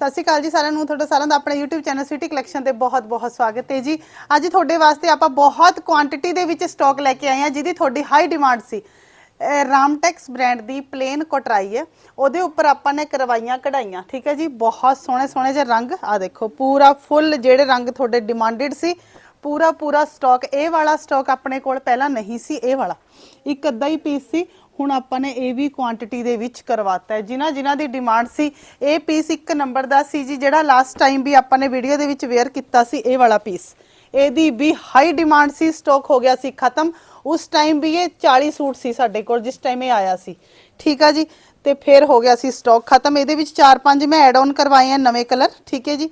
ਸਤਿ ਸ਼੍ਰੀ ਅਕਾਲ ਜੀ ਸਾਰਿਆਂ ਨੂੰ, ਤੁਹਾਡਾ ਸਾਰਿਆਂ ਦਾ ਆਪਣੇ YouTube ਚੈਨਲ ਸਿਟੀ ਕਲੈਕਸ਼ਨ ਤੇ ਬਹੁਤ-ਬਹੁਤ ਸਵਾਗਤ ਹੈ ਜੀ। ਅੱਜ ਤੁਹਾਡੇ ਵਾਸਤੇ ਆਪਾਂ ਬਹੁਤ ਕੁਆਂਟੀਟੀ ਦੇ ਵਿੱਚ ਸਟਾਕ ਲੈ ਕੇ ਆਏ ਹਾਂ, ਜਿਹਦੀ ਤੁਹਾਡੀ ਹਾਈ ਡਿਮਾਂਡ ਸੀ। ਰਾਮਟੈਕਸ ਬ੍ਰਾਂਡ ਦੀ ਪਲੇਨ ਕੋਟਰਾਈ ਹੈ। ਉਹਦੇ ਉੱਪਰ ਆਪਾਂ ਨੇ ਕਰਵਾਈਆਂ, ਕਢਾਈਆਂ, ਠੀਕ ਹੈ ਜੀ? ਬਹੁਤ ਸੋਹਣੇ ਸੋਹਣੇ ਜਿਹੇ ਰੰਗ। ਆ ਦੇਖੋ, ਪੂਰਾ ਫੁੱਲ ਜਿਹੜੇ ਰੰਗ ਤੁਹਾਡੇ ਡਿਮਾਂਡਡ ਸੀ, ਪੂਰਾ ਪੂਰਾ ਸਟਾਕ ਇਹ ਵਾਲਾ ਸਟਾਕ ਆਪਣੇ ਕੋਲ ਪਹਿਲਾਂ ਨਹੀਂ ਸੀ, ਇਹ ਵਾਲਾ। ਇੱਕ ਅੱਧਾ ਹੀ ਪੀਸ ਸੀ ਹੁਣ ਆਪਾਂ ਨੇ ਇਹ ਵੀ ਕੁਆਂਟੀਟੀ ਦੇ ਵਿੱਚ ਕਰਵਾਤਾ ਹੈ। ਜਿਨ੍ਹਾਂ ਜਿਨ੍ਹਾਂ ਦੀ ਡਿਮਾਂਡ ਸੀ, ਇਹ ਪੀਸ ਇੱਕ ਨੰਬਰ ਦਾ ਸੀ ਜੀ, ਜਿਹੜਾ ਲਾਸਟ ਟਾਈਮ ਵੀ ਆਪਾਂ ਨੇ ਵੀਡੀਓ ਦੇ ਵਿੱਚ ਵੇਅਰ ਕੀਤਾ ਸੀ, ਇਹ ਵਾਲਾ ਪੀਸ ਇਹਦੀ ਵੀ ਹਾਈ ਡਿਮਾਂਡ ਸੀ ਸਟਾਕ ਹੋ ਗਿਆ ਸੀ ਖਤਮ। ਉਸ ਟਾਈਮ ਵੀ ਇਹ 40 ਸੂਟ ਸੀ ਸਾਡੇ ਕੋਲ, ਜਿਸ ਟਾਈਮ ਇਹ ਆਇਆ ਸੀ। ਠੀਕ ਆ ਜੀ? ਤੇ ਫਿਰ ਹੋ ਗਿਆ ਸੀ ਸਟਾਕ ਖਤਮ। ਇਹਦੇ ਵਿੱਚ 4-5 ਮੈਂ ਐਡ ਆਨ ਕਰਵਾਏ ਆ ਨਵੇਂ ਕਲਰ ਠੀਕ ਹੈ ਜੀ?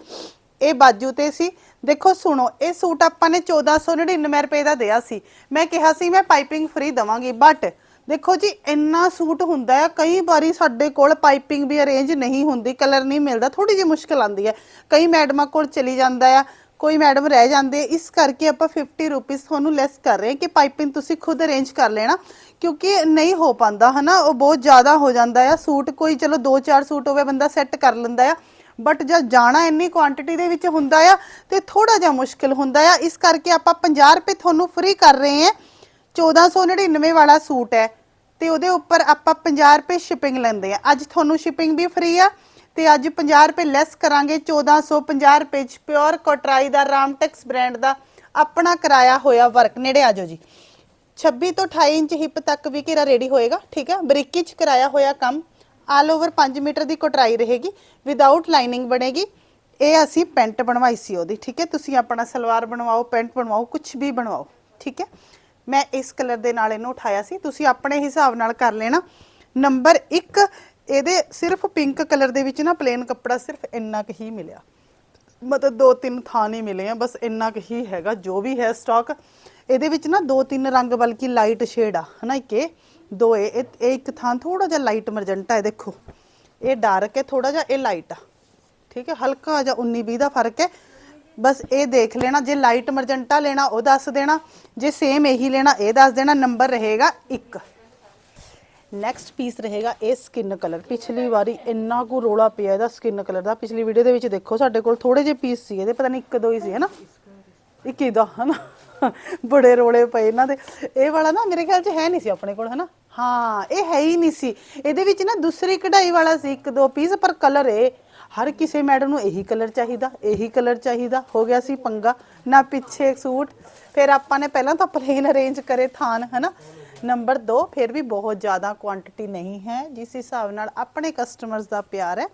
ਇਹ ਬਾਜੂ ਤੇ ਸੀ। ਦੇਖੋ, ਸੁਣੋ, ਇਹ ਸੂਟ ਆਪਾਂ ਨੇ 1499 ਰੁਪਏ ਦਾ ਦਿਆ ਸੀ। ਮੈਂ ਕਿਹਾ ਸੀ ਮੈਂ ਪਾਈਪਿੰਗ ਫ੍ਰੀ ਦਵਾਂਗੀ ਬਟ ਦੇਖੋ ਜੀ, ਇੰਨਾ ਸੂਟ ਹੁੰਦਾ ਹੈ ਕਈ ਵਾਰੀ ਸਾਡੇ ਕੋਲ ਪਾਈਪਿੰਗ ਵੀ ਅਰੇਂਜ ਨਹੀਂ ਹੁੰਦੀ ਕਲਰ ਨਹੀਂ ਮਿਲਦਾ ਥੋੜੀ ਜਿਹੀ ਮੁਸ਼ਕਲ ਆਉਂਦੀ ਹੈ। ਕਈ ਮੈਡਮਾਂ ਕੋਲ ਚਲੀ ਜਾਂਦਾ ਆ, ਕੋਈ ਮੈਡਮ ਰਹਿ ਜਾਂਦੇ, ਇਸ ਕਰਕੇ ਆਪਾਂ 50 ਰੁਪਏ ਤੁਹਾਨੂੰ ਲੈਸ ਕਰ ਰਹੇ ਕਿ ਪਾਈਪਿੰਗ ਤੁਸੀਂ ਖੁਦ ਅਰੇਂਜ ਕਰ ਲੈਣਾ, ਕਿਉਂਕਿ ਨਹੀਂ ਹੋ ਪਾਉਂਦਾ, ਹਨਾ? ਉਹ ਬਹੁਤ ਜ਼ਿਆਦਾ ਹੋ ਜਾਂਦਾ ਆ, ਸੂਟ ਕੋਈ ਚਲੋ 2-4 ਸੂਟ ਹੋਵੇ, ਬੰਦਾ ਸੈੱਟ ਕਰ ਲੈਂਦਾ ਆ ਬਟ ਜਦ ਜਾਣਾ ਇੰਨੀ ਕੁਆਂਟੀਟੀ ਦੇ ਵਿੱਚ ਹੁੰਦਾ ਆ, ਤੇ ਥੋੜਾ ਜਿਹਾ ਮੁਸ਼ਕਿਲ ਹੁੰਦਾ ਆ, ਇਸ ਕਰਕੇ ਆਪਾਂ 50 ਰੁਪਏ ਤੁਹਾਨੂੰ ਫ੍ਰੀ ਕਰ ਰਹੇ ਹਾਂ। 1499 ਵਾਲਾ ਸੂਟ ਹੈ। ਤੇ ਉਹਦੇ ਉੱਪਰ ਆਪਾਂ 50 ਰੁਪਏ ਸ਼ਿਪਿੰਗ ਲੈਂਦੇ ਆ ਅੱਜ ਤੁਹਾਨੂੰ ਸ਼ਿਪਿੰਗ ਵੀ ਫ੍ਰੀ ਆ ਤੇ ਅੱਜ 50 ਰੁਪਏ ਲੈਸ ਕਰਾਂਗੇ। 1450 ਰੁਪਏ ਚ ਪਿਓਰ ਕੋਟਰਾਈ ਦਾ ਰਾਮਟੈਕਸ ਬ੍ਰਾਂਡ ਦਾ ਆਪਣਾ ਕਰਾਇਆ ਹੋਇਆ ਵਰਕ ਨੇੜੇ ਆ ਜਾਓ ਜੀ। 26 ਤੋਂ 28 ਇੰਚ ਹਿੱਪ ਤੱਕ ਵੀ ਘੇਰਾ ਰੈਡੀ ਹੋਏਗਾ, ਠੀਕ ਹੈ ਬਰੀਕੀ ਚ ਕਰਾਇਆ ਹੋਇਆ ਕੰਮ। ਆਲ ਓਵਰ 5 ਮੀਟਰ ਦੀ ਕੋਟਰਾਈ ਰਹੇਗੀ। ਵਿਦਆਊਟ ਲਾਈਨਿੰਗ ਬਣੇਗੀ। ਇਹ ਅਸੀਂ ਪੈਂਟ ਬਣਵਾਈ ਸੀ ਉਹਦੀ, ਠੀਕ ਹੈ? ਤੁਸੀਂ ਆਪਣਾ ਸਲਵਾਰ ਬਣਵਾਓ, ਪੈਂਟ ਬਣਵਾਓ ਕੁਝ ਵੀ ਬਣਵਾਓ, ਠੀਕ ਹੈ? ਮੈਂ ਇਸ ਕਲਰ ਦੇ ਨਾਲ ਇਹਨੂੰ ਉਠਾਇਆ ਸੀ। ਤੁਸੀਂ ਆਪਣੇ ਹਿਸਾਬ ਨਾਲ ਕਰ ਲੈਣਾ। ਨੰਬਰ 1 ਇਹਦੇ ਸਿਰਫ ਪਿੰਕ ਕਲਰ ਦੇ ਵਿੱਚ ਨਾ ਪਲੇਨ ਕੱਪੜਾ ਸਿਰਫ ਇੰਨਾ ਕੁ ਹੀ ਮਿਲਿਆ। ਮਤਲਬ ਦੋ ਤਿੰਨ ਥਾਂ ਨਹੀਂ ਮਿਲੇ ਆ, ਬਸ ਇੰਨਾ ਕੁ ਹੀ ਹੈਗਾ, ਜੋ ਵੀ ਹੈ ਸਟਾਕ ਇਹਦੇ ਵਿੱਚ ਨਾ ਦੋ ਤਿੰਨ ਰੰਗ ਬਲਕਿ ਲਾਈਟ ਸ਼ੇਡ ਆ, ਹਨਾ ਇੱਕ ਦੋ ਇਹ ਇਹ ਇਹ ਇੱਕ ਥਾਂ ਥੋੜਾ ਜਿਹਾ ਲਾਈਟ ਮਰਜੈਂਟਾ ਹੈ, ਦੇਖੋ। ਇਹ ਡਾਰਕ ਹੈ ਥੋੜਾ ਜਿਹਾ ਇਹ ਲਾਈਟ ਆ। ਠੀਕ ਹੈ, ਹਲਕਾ ਜਿਹਾ 19 20 ਦਾ ਫ਼ਰਕ ਹੈ। ਬਸ ਇਹ ਦੇਖ ਲੈਣਾ, ਜੇ ਲਾਈਟ ਮਰਜੈਂਟਾ ਲੈਣਾ, ਉਹ ਦੱਸ ਦੇਣਾ, ਜੇ ਸੇਮ ਇਹੀ ਲੈਣਾ, ਇਹ ਦੱਸ ਦੇਣਾ ਨੰਬਰ ਰਹੇਗਾ 1 ਨੈਕਸਟ ਪੀਸ ਰਹੇਗਾ ਇਹ ਸਕਿਨ ਕਲਰ ਪਿਛਲੀ ਵਾਰੀ ਇੰਨਾ ਕੁ ਰੋਲਾ ਪਿਆ ਇਹਦਾ ਸਕਿਨ ਕਲਰ ਦਾ। ਪਿਛਲੀ ਵੀਡੀਓ ਦੇ ਵਿੱਚ ਦੇਖੋ, ਸਾਡੇ ਕੋਲ ਥੋੜੇ ਜਿਹੇ ਪੀਸ ਸੀ ਇਹਦੇ, ਪਤਾ ਨਹੀਂ ਇੱਕ, ਦੋ ਹੀ ਸੀ, ਹਨਾ? ਇੱਕ ਹੀ ਦਾ, ਹਨਾ? ਬੜੇ ਰੋਲੇ ਪਏ ਇਹਨਾਂ ਦੇ। ਇਹ ਵਾਲਾ ਨਾ ਮੇਰੇ ਖਿਆਲ 'ਚ ਹੈ ਨਹੀਂ ਸੀ ਆਪਣੇ ਕੋਲ, ਹਨਾ? ਹਾਂ, ਇਹ ਹੈ ਹੀ ਨਹੀਂ ਸੀ। ਇਹਦੇ ਵਿੱਚ ਨਾ ਦੂਸਰੀ ਕਢਾਈ ਵਾਲਾ ਸੀ, ਇੱਕ, ਦੋ ਪੀਸ ਪਰ ਕਲਰ ਇਹ ਹਰ ਕਿਸੇ ਮੈਡਮ ਨੂੰ ਇਹੀ ਕਲਰ ਚਾਹੀਦਾ, ਇਹੀ ਕਲਰ ਚਾਹੀਦਾ। ਹੋ ਗਿਆ ਸੀ ਪੰਗਾ, ਨਾ ਪਿੱਛੇ ਸੂਟ। ਫਿਰ ਆਪਾਂ ਨੇ ਪਹਿਲਾਂ ਤਾਂ ਪਲੇਨ ਅਰੇਂਜ ਕਰੇ ਥਾਨ, ਹਨਾ? ਨੰਬਰ 2 ਫਿਰ ਵੀ ਬਹੁਤ ਜ਼ਿਆਦਾ ਕੁਆਂਟੀਟੀ ਨਹੀਂ ਹੈ। ਜਿਸ ਹਿਸਾਬ ਨਾਲ ਆਪਣੇ ਕਸਟਮਰਸ ਦਾ ਪਿਆਰ ਹੈ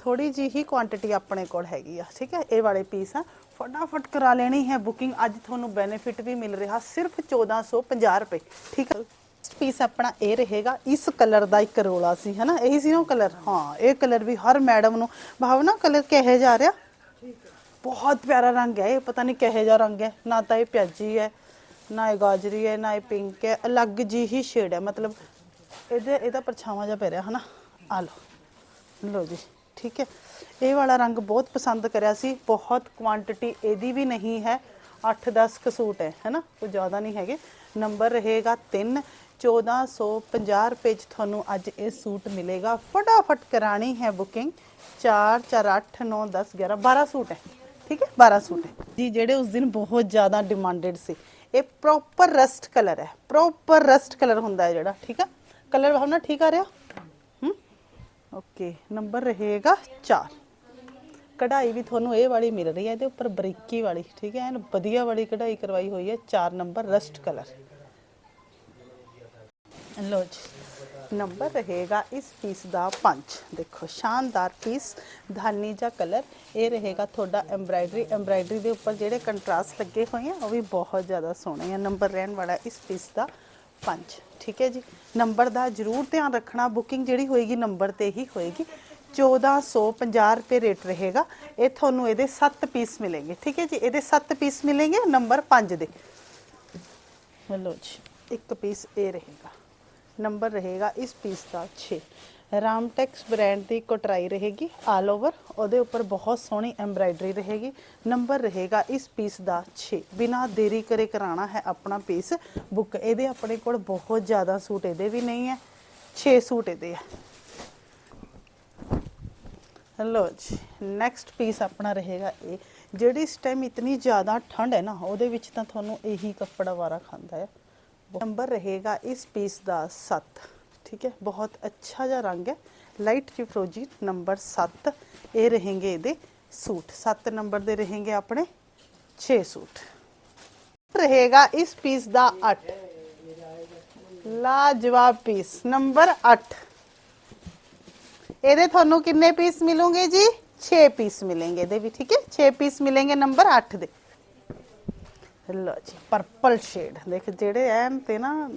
ਥੋੜੀ ਜੀ ਹੀ ਕੁਆਂਟੀਟੀ ਆਪਣੇ ਕੋਲ ਹੈਗੀ ਆ, ਠੀਕ ਹੈ? ਇਹ ਵਾਲੇ ਪੀਸ ਆ। ਫਟਾਫਟ ਕਰਾ ਲੈਣੀ ਹੈ ਬੁਕਿੰਗ ਅੱਜ ਤੁਹਾਨੂੰ ਬੈਨੀਫਿਟ ਵੀ ਮਿਲ ਰਿਹਾ, ਸਿਰਫ 1450 ਰੁਪਏ, ਠੀਕ ਹੈ? ਪੀਸ ਆਪਣਾ ਇਹ ਰਹੇਗਾ, ਇਸ ਕਲਰ ਦਾ ਇੱਕ ਰੋਲਾ ਸੀ, ਹਨਾ? ਇਹੀ ਸੀ ਨਾ ਕਲਰ ਹਾਂ, ਇਹ ਕਲਰ ਵੀ ਹਰ ਮੈਡਮ ਨੂੰ, ਭਾਵਨਾ ਕਲਰ ਕਿਹੇ ਜਾ ਰਿਹਾ? ਬਹੁਤ ਪਿਆਰਾ ਰੰਗ ਹੈ, ਇਹ ਪਤਾ ਨਹੀਂ ਕਿਹੇ ਜਾ ਰੰਗ ਹੈ। ਨਾ ਤਾਂ ਇਹ ਪਿਆਜੀ ਹੈ, ਨਾ ਇਹ ਗਾਜਰੀ ਹੈ, ਨਾ ਇਹ ਪਿੰਕ ਹੈ, ਅਲੱਗ ਜੀ ਹੀ ਸ਼ੇਡ ਹੈ। ਮਤਲਬ ਇਹਦੇ, ਇਹਦਾ ਪਰਛਾਵਾਂ ਜਿਹਾ ਪੈ ਰਿਹਾ, ਹਨਾ? ਆ ਲਓ ਲਓ ਜੀ, ਠੀਕ ਹੈ। ਇਹ ਵਾਲਾ ਰੰਗ ਬਹੁਤ ਪਸੰਦ ਕਰਿਆ ਸੀ, ਬਹੁਤ ਕੁਆਂਟੀਟੀ ਇਹਦੀ ਵੀ ਨਹੀਂ ਹੈ 8-10 ਕਸੂਟ ਹੈ, ਹੈਨਾ? ਕੋਈ ਜ਼ਿਆਦਾ ਨਹੀਂ ਹੈਗੇ। ਨੰਬਰ ਰਹੇਗਾ 3 1450 ਰੁਪਏ ਚ ਤੁਹਾਨੂੰ ਅੱਜ ਇਹ ਸੂਟ ਮਿਲੇਗਾ। ਫਟਾਫਟ ਕਰਾਣੀ ਹੈ ਬੁਕਿੰਗ। 4 4 8 9 10 11 12 ਸੂਟ ਹੈ। ਠੀਕ ਹੈ? 12 ਸੂਟ ਹੈ। ਜੀ, ਜਿਹੜੇ ਉਸ ਦਿਨ ਬਹੁਤ ਜ਼ਿਆਦਾ ਡਿਮਾਂਡਡ ਸੀ। ਇਹ ਪ੍ਰੋਪਰ ਰਸਟ ਕਲਰ ਹੈ। ਪ੍ਰੋਪਰ ਰਸਟ ਕਲਰ ਹੁੰਦਾ ਹੈ ਜਿਹੜਾ। ਠੀਕ ਹੈ? ਕਲਰ ਭਾਵਨਾ ਠੀਕ ਆ ਰਿਹਾ? ਹੂੰ? ਓਕੇ ਨੰਬਰ ਰਹੇਗਾ 4 ਕਢਾਈ ਵੀ ਤੁਹਾਨੂੰ ਇਹ ਵਾਲੀ ਮਿਲ ਰਹੀ ਹੈ, ਇਹਦੇ ਉੱਪਰ ਬਰੀਕੀ ਵਾਲੀ। ਠੀਕ ਹੈ? ਐਨ ਵਧੀਆ ਵਾਲੀ ਕਢਾਈ ਕਰਵਾਈ ਹੋਈ ਹੈ। 4 ਨੰਬਰ ਰਸਟ ਕਲਰ ਲੋ ਜੀ। ਨੰਬਰ ਰਹੇਗਾ ਇਸ ਪੀਸ ਦਾ 5 ਦੇਖੋ, ਸ਼ਾਨਦਾਰ ਪੀਸ ਧਾਨੀ ਜਾਂ ਕਲਰ ਇਹ ਰਹੇਗਾ ਤੁਹਾਡਾ ਐਮਬਰਾਇਡਰੀ ਐਮਬਰਾਇਡਰੀ ਦੇ ਉੱਪਰ ਜਿਹੜੇ ਕੰਟਰਾਸਟ ਲੱਗੇ ਹੋਏ ਆ, ਉਹ ਵੀ ਬਹੁਤ ਜ਼ਿਆਦਾ ਸੋਹਣੇ ਆ। ਨੰਬਰ ਰਹਿਣ ਵਾਲਾ ਇਸ ਪੀਸ ਦਾ 5 ਠੀਕ ਹੈ ਜੀ? ਨੰਬਰ ਦਾ ਜ਼ਰੂਰ ਧਿਆਨ ਰੱਖਣਾ। ਬੁਕਿੰਗ ਜਿਹੜੀ ਹੋਏਗੀ ਨੰਬਰ ਤੇ ਹੀ ਹੋਏਗੀ। 1450 ਰੁਪਏ ਰੇਟ ਰਹੇਗਾ। ਇਹ ਤੁਹਾਨੂੰ ਇਹਦੇ 7 ਪੀਸ ਮਿਲेंगे ਠੀਕ ਹੈ ਜੀ? ਇਹਦੇ 7 ਪੀਸ ਮਿਲेंगे ਨੰਬਰ 5 ਦੇ। ਲਓ ਜੀ। ਇੱਕ ਪੀਸ ਇਹ ਰਹੇਗਾ। ਨੰਬਰ ਰਹੇਗਾ ਇਸ ਪੀਸ ਦਾ 6 ਰਾਮਟੈਕਸ ਬ੍ਰਾਂਡ ਦੀ ਕੋਟਰਾਈ ਰਹੇਗੀ ਆਲ ਓਵਰ ਉਹਦੇ ਉੱਪਰ ਬਹੁਤ ਸੋਹਣੀ ਐਮਬਰਾਇਡਰੀ ਰਹੇਗੀ। ਨੰਬਰ ਰਹੇਗਾ ਇਸ ਪੀਸ ਦਾ 6 ਬਿਨਾ ਦੇਰੀ ਕਰੇ ਕਰਾਣਾ ਹੈ ਆਪਣਾ ਪੀਸ ਬੁੱਕ ਇਹਦੇ ਆਪਣੇ ਕੋਲ ਬਹੁਤ ਜ਼ਿਆਦਾ ਸੂਟ ਇਹਦੇ ਵੀ ਨਹੀਂ ਹੈ। 6 ਸੂਟ ਇਹਦੇ ਆ। ਲੋ ਜੀ ਨੈਕਸਟ ਪੀਸ ਆਪਣਾ ਰਹੇਗਾ ਇਹ। ਜਿਹੜੀ ਇਸ ਟਾਈਮ ਇਤਨੀ ਜ਼ਿਆਦਾ ਠੰਡ ਹੈ ਨਾ, ਉਹਦੇ ਵਿੱਚ ਤਾਂ ਤੁਹਾਨੂੰ ਇਹੀ ਕੱਪੜਾ ਵਾਰਾ ਖਾਂਦਾ ਹੈ। नंबर रहेगा इस पीस का सत्त, ठीक है? बहुत अच्छा जहा रंग है। लाइट जिफ्रोजी नंबर सत्त, ये रहेंगे ये सूट। सत्त नंबर दे रहेंगे अपने छे सूट। रहेगा इस पीस का अठ लाजवाब पीस, नंबर अठ ਇਹਦੇ ਤੁਹਾਨੂੰ ਕਿੰਨੇ ਪੀਸ ਮਿਲੂਗੇ ਜੀ 6 ਪੀਸ ਮਿਲेंगे ਇਹਦੇ ਵੀ ਠੀਕ ਹੈ 6 ਪੀਸ ਮਿਲेंगे ਨੰਬਰ 8 ਲੋ ਜੀ ਪਰਪਲ ਸ਼ੇਡ ਦੇਖ, ਜਿਹੜੇ ਐਨ ਤੇ ਨਾ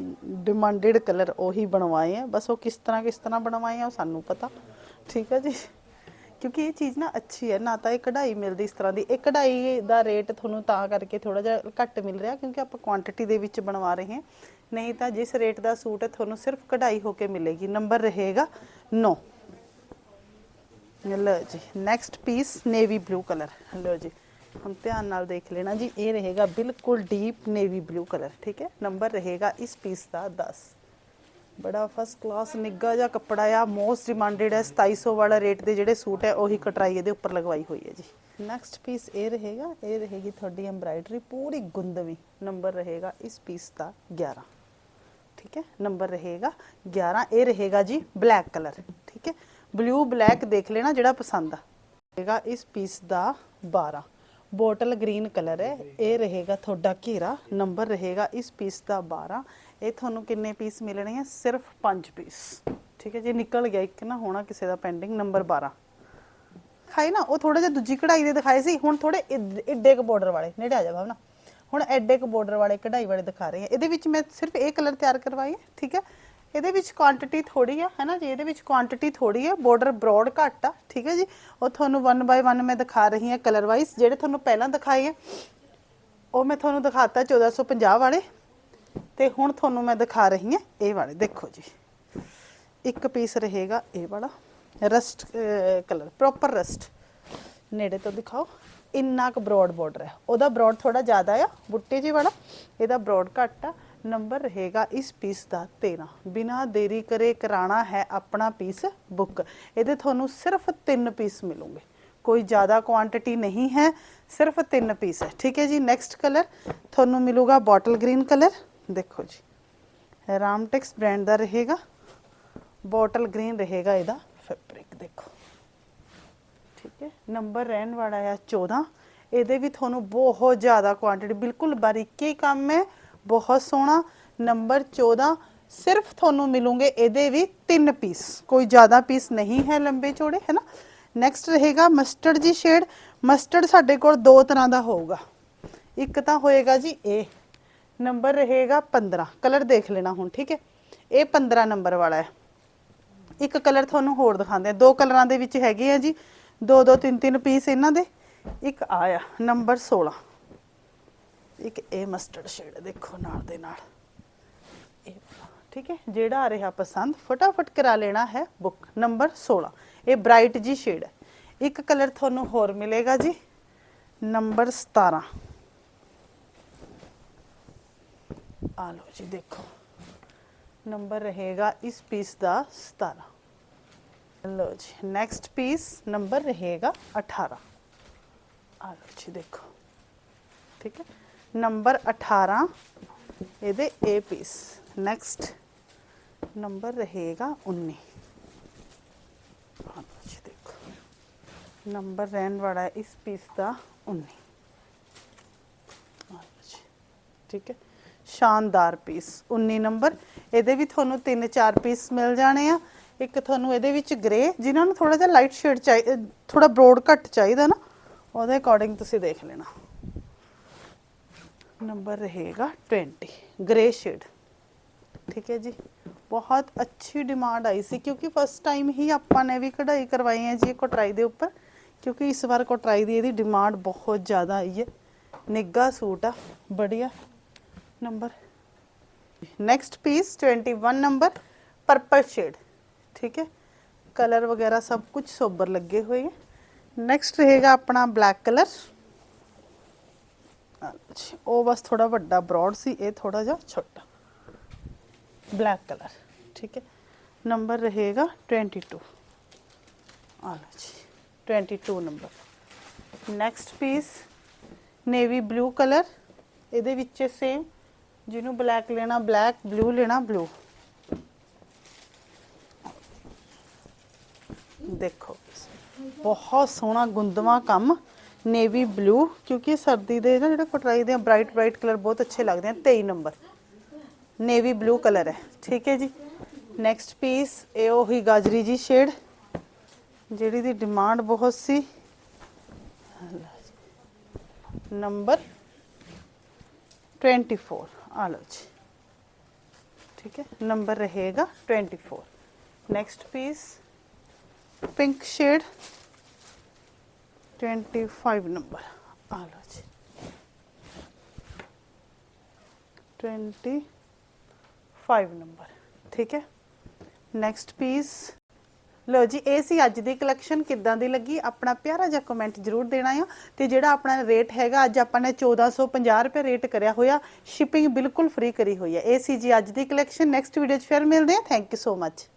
ਡਿਮਾਂਡਡ ਕਲਰ ਉਹੀ ਬਣਵਾਏ ਆ। ਬਸ ਉਹ ਕਿਸ ਤਰ੍ਹਾਂ ਕਿਸ ਤਰ੍ਹਾਂ ਬਣਵਾਏ ਆ ਉਹ ਸਾਨੂੰ ਪਤਾ। ਠੀਕ ਹੈ ਜੀ? ਕਿਉਂਕਿ ਇਹ ਚੀਜ਼ ਨਾ ਅੱਛੀ ਹੈ ਨਾ ਤਾਂ ਇਹ ਕਢਾਈ ਮਿਲਦੀ ਇਸ ਤਰ੍ਹਾਂ ਦੀ। ਇਹ ਕਢਾਈ ਦਾ ਰੇਟ ਤੁਹਾਨੂੰ ਤਾਂ ਕਰਕੇ ਥੋੜਾ ਜਿਹਾ ਘੱਟ ਮਿਲ ਰਿਹਾ, ਕਿਉਂਕਿ ਆਪਾਂ ਕੁਆਂਟੀਟੀ ਦੇ ਵਿੱਚ ਬਣਵਾ ਰਹੇ ਹਾਂ। ਨਹੀਂ ਤਾਂ ਜਿਸ ਰੇਟ ਦਾ ਸੂਟ ਹੈ, ਤੁਹਾਨੂੰ ਸਿਰਫ ਕਢਾਈ ਹੋ ਕੇ ਮਿਲੇਗੀ। ਨੰਬਰ ਰਹੇਗਾ 9 ਲਓ ਜੀ next piece navy blue colour ਲਓ ਜੀ ਹੁਣ ਧਿਆਨ ਨਾਲ ਦੇਖ ਲੈਣਾ ਜੀ ਇਹ ਰਹੇਗਾ ਬਿਲਕੁਲ ਡੀਪ ਨੇਵੀ ਬਲੂ ਕਲਰ ਠੀਕ ਹੈ ਨੰਬਰ ਰਹੇਗਾ ਇਸ ਪੀਸ ਦਾ 10 ਬੜਾ ਫਸਟ ਕਲਾਸ ਨਿੱਗਾ ਜਿਹਾ ਕੱਪੜਾ ਆ ਮੋਸਟ ਡਿਮਾਂਡਡ ਹੈ 2700 ਵਾਲਾ ਰੇਟ ਦੇ ਜਿਹੜੇ ਸੂਟ ਹੈ ਉਹੀ ਕਟਰਾਈ ਇਹਦੇ ਉੱਪਰ ਲਗਵਾਈ ਹੋਈ ਹੈ ਜੀ ਨੈਕਸਟ ਪੀਸ ਇਹ ਰਹੇਗਾ ਇਹ ਰਹੇਗੀ ਤੁਹਾਡੀ ਐਮਬ੍ਰਾਇਡਰੀ ਪੂਰੀ ਗੁੰਦਵੀ ਨੰਬਰ ਰਹੇਗਾ ਇਸ ਪੀਸ ਦਾ 11 ਠੀਕ ਹੈ ਨੰਬਰ ਰਹੇਗਾ 11 ਇਹ ਰਹੇਗਾ ਜੀ ਬਲੈਕ ਕਲਰ ਠੀਕ ਹੈ ਬਲੂ ਬਲੈਕ ਦੇਖ ਲੈਣਾ ਜਿਹੜਾ ਪਸੰਦ ਆ ਰਹੇਗਾ ਇਸ ਪੀਸ ਦਾ 12 ਬੋਟਲ ਗ੍ਰੀਨ ਕਲਰ ਹੈ। ਇਹ ਰਹੇਗਾ ਤੁਹਾਡਾ ਘੇਰਾ। ਨੰਬਰ ਰਹੇਗਾ ਇਸ ਪੀਸ ਦਾ 12 ਇਹ ਤੁਹਾਨੂੰ ਕਿੰਨੇ ਪੀਸ ਮਿਲਣੇ ਆ? ਸਿਰਫ 5 ਪੀਸ ਠੀਕ ਹੈ ਜੇ, ਨਿਕਲ ਗਿਆ ਇੱਕ ਨਾ, ਹੋਣਾ ਕਿਸੇ ਦਾ ਪੈਂਡਿੰਗ ਨੰਬਰ 12 ਖਾਈ ਨਾ, ਉਹ ਥੋੜਾ ਜਿਹਾ ਦੂਜੀ ਕਢਾਈ ਦੇ ਦਿਖਾਏ ਸੀ। ਹੁਣ ਥੋੜੇ ਏਡੇ ਕ ਬਾਰਡਰ ਵਾਲੇ, ਨੇੜੇ ਆ ਜਾ ਭਾਵਨਾ ਹੁਣ ਐਡੇ ਕ ਬਾਰਡਰ ਵਾਲੇ ਕਢਾਈ ਵਾਲੇ ਦਿਖਾ ਰਹੇ ਆ। ਇਹਦੇ ਵਿੱਚ ਮੈਂ ਸਿਰਫ ਇਹ ਕਲਰ ਤਿਆਰ ਕਰਵਾਈ ਹੈ ਠੀਕ ਹੈ? ਇਹਦੇ ਵਿੱਚ ਕੁਆਂਟੀਟੀ ਥੋੜੀ ਆ ਹੈ ਨਾ ਜੀ? ਇਹਦੇ ਵਿੱਚ ਕੁਆਂਟੀਟੀ ਥੋੜੀ ਹੈ ਬਾਰਡਰ ਬ੍ਰੌਡ ਘੱਟ ਆ, ਠੀਕ ਹੈ ਜੀ? ਉਹ ਤੁਹਾਨੂੰ 1 ਬਾਈ 1 ਮੈਂ ਦਿਖਾ ਰਹੀ ਹਾਂ ਕਲਰ ਵਾਈਜ਼ ਜਿਹੜੇ ਤੁਹਾਨੂੰ ਪਹਿਲਾਂ ਦਿਖਾਏ ਆ, ਉਹ ਮੈਂ ਤੁਹਾਨੂੰ ਦਿਖਾਤਾ 1450 ਵਾਲੇ ਤੇ ਹੁਣ ਤੁਹਾਨੂੰ ਮੈਂ ਦਿਖਾ ਰਹੀ ਹਾਂ ਇਹ ਵਾਲੇ। ਦੇਖੋ ਜੀ, ਇੱਕ ਪੀਸ ਰਹੇਗਾ ਇਹ ਵਾਲਾ ਰਸਟ ਕਲਰ ਪ੍ਰੋਪਰ ਰਸਟ ਨੇੜੇ ਤੋਂ ਦਿਖਾਓ, ਇੰਨਾ ਕੁ ਬ੍ਰੌਡ ਬਾਰਡਰ ਹੈ ਉਹਦਾ ਬ੍ਰੌਡ ਥੋੜਾ ਜ਼ਿਆਦਾ ਆ, ਬੁੱਟੇ ਜੀ ਵਾਲਾ, ਇਹਦਾ ਬ੍ਰੌਡ ਘੱਟ ਆ। ਨੰਬਰ ਰਹੇਗਾ ਇਸ ਪੀਸ ਦਾ 13 ਬਿਨਾ ਦੇਰੀ ਕਰੇ ਕਰਾਣਾ ਹੈ ਆਪਣਾ ਪੀਸ ਬੁੱਕ ਇਹਦੇ ਤੁਹਾਨੂੰ ਸਿਰਫ 3 ਪੀਸ ਮਿਲੂਗੇ। ਕੋਈ ਜ਼ਿਆਦਾ ਕੁਆਂਟੀਟੀ ਨਹੀਂ ਹੈ, ਸਿਰਫ 3 ਪੀਸ ਹੈ। ਠੀਕ ਹੈ ਜੀ ਨੈਕਸਟ ਕਲਰ ਤੁਹਾਨੂੰ ਮਿਲੂਗਾ ਬੋਟਲ ਗ੍ਰੀਨ ਕਲਰ ਦੇਖੋ ਜੀ ਰਾਮਟੈਕਸ ਬ੍ਰਾਂਡ ਦਾ ਰਹੇਗਾ। ਬੋਟਲ ਗ੍ਰੀਨ ਰਹੇਗਾ ਇਹਦਾ ਫੈਬਰਿਕ ਦੇਖੋ। ਠੀਕ ਹੈ, ਨੰਬਰ ਰਹਿਣ ਵਾਲਾ ਆ 14 ਇਹਦੇ ਵੀ ਤੁਹਾਨੂੰ ਬਹੁਤ ਜ਼ਿਆਦਾ ਕੁਆਂਟੀਟੀ ਬਿਲਕੁਲ ਬਾਰੀਕੀ ਕੰਮ ਹੈ। ਬਹੁਤ ਸੋਹਣਾ ਨੰਬਰ 14 ਸਿਰਫ ਤੁਹਾਨੂੰ ਮਿਲੂਗੇ ਇਹਦੇ ਵੀ 3 ਪੀਸ ਕੋਈ ਜ਼ਿਆਦਾ ਪੀਸ ਨਹੀਂ ਹੈ ਲੰਬੇ ਚੌੜੇ, ਹੈ ਨਾ? ਨੈਕਸਟ ਰਹੇਗਾ ਮਸਟਰਡ ਜੀ ਸ਼ੇਡ ਮਸਟਰਡ ਸਾਡੇ ਕੋਲ ਦੋ ਤਰ੍ਹਾਂ ਦਾ ਹੋਊਗਾ। ਇੱਕ ਤਾਂ ਹੋਏਗਾ ਜੀ ਇਹ ਨੰਬਰ ਰਹੇਗਾ 15 ਕਲਰ ਦੇਖ ਲੈਣਾ ਹੁਣ, ਠੀਕ ਹੈ? ਇਹ 15 ਨੰਬਰ ਵਾਲਾ ਹੈ। ਇੱਕ ਕਲਰ ਤੁਹਾਨੂੰ ਹੋਰ ਦਿਖਾਉਂਦੇ ਆ ਦੋ ਕਲਰਾਂ ਦੇ ਵਿੱਚ ਹੈਗੇ ਆ ਜੀ। ਦੋ ਦੋ ਤਿੰਨ ਤਿੰਨ ਪੀਸ ਇਹਨਾਂ ਦੇ। ਇੱਕ ਆਇਆ ਨੰਬਰ 16 ਇੱਕ ਇਹ ਮਸਟਰਡ ਸ਼ੇਡ ਦੇਖੋ ਨਾਲ ਦੇ ਨਾਲ। ਇਹ ਠੀਕ ਹੈ? ਜਿਹੜਾ ਆ ਰਿਹਾ ਪਸੰਦ, ਫਟਾਫਟ ਕਰਾ ਲੈਣਾ ਹੈ ਬੁੱਕ ਨੰਬਰ 16 ਇਹ ਬ੍ਰਾਈਟ ਜੀ ਸ਼ੇਡ ਹੈ ਇੱਕ ਕਲਰ ਤੁਹਾਨੂੰ ਹੋਰ ਮਿਲੇਗਾ ਜੀ ਨੰਬਰ 17 ਆ ਲਓ ਜੀ, ਦੇਖੋ। ਨੰਬਰ ਰਹੇਗਾ ਇਸ ਪੀਸ ਦਾ 17 ਲਓ ਜੀ ਨੈਕਸਟ ਪੀਸ ਨੰਬਰ ਰਹੇਗਾ 18 ਆ ਲਓ ਜੀ, ਦੇਖੋ। ਠੀਕ ਹੈ? ਨੰਬਰ 18 ਇਹਦੇ A ਪੀਸ ਨੈਕਸਟ ਨੰਬਰ ਰਹੇਗਾ 19 ਆ ਦੇਖੋ। ਨੰਬਰ ਰਹਿਣ ਵਾਲਾ ਹੈ ਇਸ ਪੀਸ ਦਾ 19 ਠੀਕ ਹੈ। ਸ਼ਾਨਦਾਰ ਪੀਸ 19 ਨੰਬਰ। ਇਹਦੇ ਵੀ ਤੁਹਾਨੂੰ 3-4 ਪੀਸ ਮਿਲ ਜਾਣੇ ਆ। ਇੱਕ ਤੁਹਾਨੂੰ ਇਹਦੇ ਵਿੱਚ ਗ੍ਰੇ ਜਿਨ੍ਹਾਂ ਨੂੰ ਥੋੜਾ ਜਿਹਾ ਲਾਈਟ ਸ਼ੇਡ ਚਾਹੀਦਾ ਥੋੜਾ ਬ੍ਰੌਡ ਘੱਟ ਚਾਹੀਦਾ ਨਾ, ਉਹਦੇ ਅਕੋਰਡਿੰਗ ਤੁਸੀਂ ਦੇਖ ਲੈਣਾ। ਨੰਬਰ ਰਹੇਗਾ 20 ਗ੍ਰੇ ਸ਼ੇਡ ਠੀਕ ਹੈ ਜੀ ਬਹੁਤ ਅੱਛੀ ਡਿਮਾਂਡ ਆਈ ਸੀ ਕਿਉਂਕਿ ਫਸਟ ਟਾਈਮ ਹੀ ਆਪਾਂ ਨੇ ਵੀ ਕਢਾਈ ਕਰਵਾਈ ਹੈ ਜੀ ਕੋਟਰਾਈ ਦੇ ਉੱਪਰ ਕਿਉਂਕਿ ਇਸ ਵਾਰ ਕੋਟਰਾਈ ਦੀ ਇਹਦੀ ਡਿਮਾਂਡ ਬਹੁਤ ਜ਼ਿਆਦਾ ਆਈ ਹੈ ਨਿੱਗਾ ਸੂਟ ਆ ਬੜੀਆ number next piece 21 number purple shade ਠੀਕ ਹੈ ਕਲਰ ਵਗੈरह ਸਭ ਕੁਝ ਸੋਬਰ ਲੱਗੇ ਹੋਏ ਹੈ ਨੈਕਸਟ ਰਹੇਗਾ ਆਪਣਾ ਬਲੈਕ ਕਲਰ ਉਹ ਬਸ ਥੋੜਾ ਵੱਡਾ ਬ੍ਰੌਡ ਸੀ, ਇਹ ਥੋੜਾ ਜਿਹਾ ਛੋਟਾ। ਬਲੈਕ ਕਲਰ ਠੀਕ ਹੈ। ਨੰਬਰ ਰਹੇਗਾ 22 ਆ ਲਓ ਜੀ 22 number next piece navy blue colour ਇਹਦੇ ਵਿੱਚ ਸੇਮ ਜਿਹਨੂੰ ਬਲੈਕ ਲੈਣਾ ਬਲੈਕ ਬਲੂ ਲੈਣਾ ਬਲੂ ਦੇਖੋ, ਬਹੁਤ ਸੋਹਣਾ ਗੁੰਦਵਾ ਕੰਮ ਨੇਵੀ ਬਲੂ, ਕਿਉਂਕਿ ਸਰਦੀ ਦੇ ਨਾ ਜਿਹੜੇ ਕਟਰਾਈ ਦੇ ਬ੍ਰਾਈਟ ਬ੍ਰਾਈਟ ਕਲਰ ਬਹੁਤ ਅੱਛੇ ਲੱਗਦੇ ਆ 23 ਨੰਬਰ। ਨੇਵੀ ਬਲੂ ਕਲਰ ਹੈ, ਠੀਕ ਹੈ ਜੀ। ਨੈਕਸਟ ਪੀਸ ਇਹ ਉਹੀ ਗਾਜਰੀ ਜੀ ਸ਼ੇਡ ਜਿਹੜੀ ਦੀ ਡਿਮਾਂਡ ਬਹੁਤ ਸੀ। ਨੰਬਰ 24 ਆ ਲਓ ਜੀ। ਠੀਕ ਹੈ, ਨੰਬਰ ਰਹੇਗਾ 24 next piece pink shade 25 number ਆ ਲਓ ਜੀ। 25 ਨੰਬਰ ਠੀਕ ਹੈ? ਨੈਕਸਟ ਪੀਸ ਲਓ ਜੀ, ਇਹ ਸੀ ਅੱਜ ਦੀ ਕਲੈਕਸ਼ਨ ਕਿੱਦਾਂ ਦੀ ਲੱਗੀ? ਆਪਣਾ ਪਿਆਰਾ ਜਿਹਾ ਕਮੈਂਟ ਜਰੂਰ ਦੇਣਾ ਆ। ਤੇ ਜਿਹੜਾ ਆਪਣਾ ਰੇਟ ਹੈਗਾ, ਅੱਜ ਆਪਾਂ ਨੇ 1450 ਰੁਪਏ ਰੇਟ ਕਰਿਆ ਹੋਇਆ। ਸ਼ਿਪਿੰਗ ਬਿਲਕੁਲ ਫ੍ਰੀ ਕਰੀ ਹੋਈ ਹੈ। ਇਹ ਸੀ ਜੀ ਅੱਜ ਦੀ ਕਲੈਕਸ਼ਨ ਨੈਕਸਟ ਵੀਡੀਓ 'ਚ ਫਿਰ ਮਿਲਦੇ ਹਾਂ। Thank you so much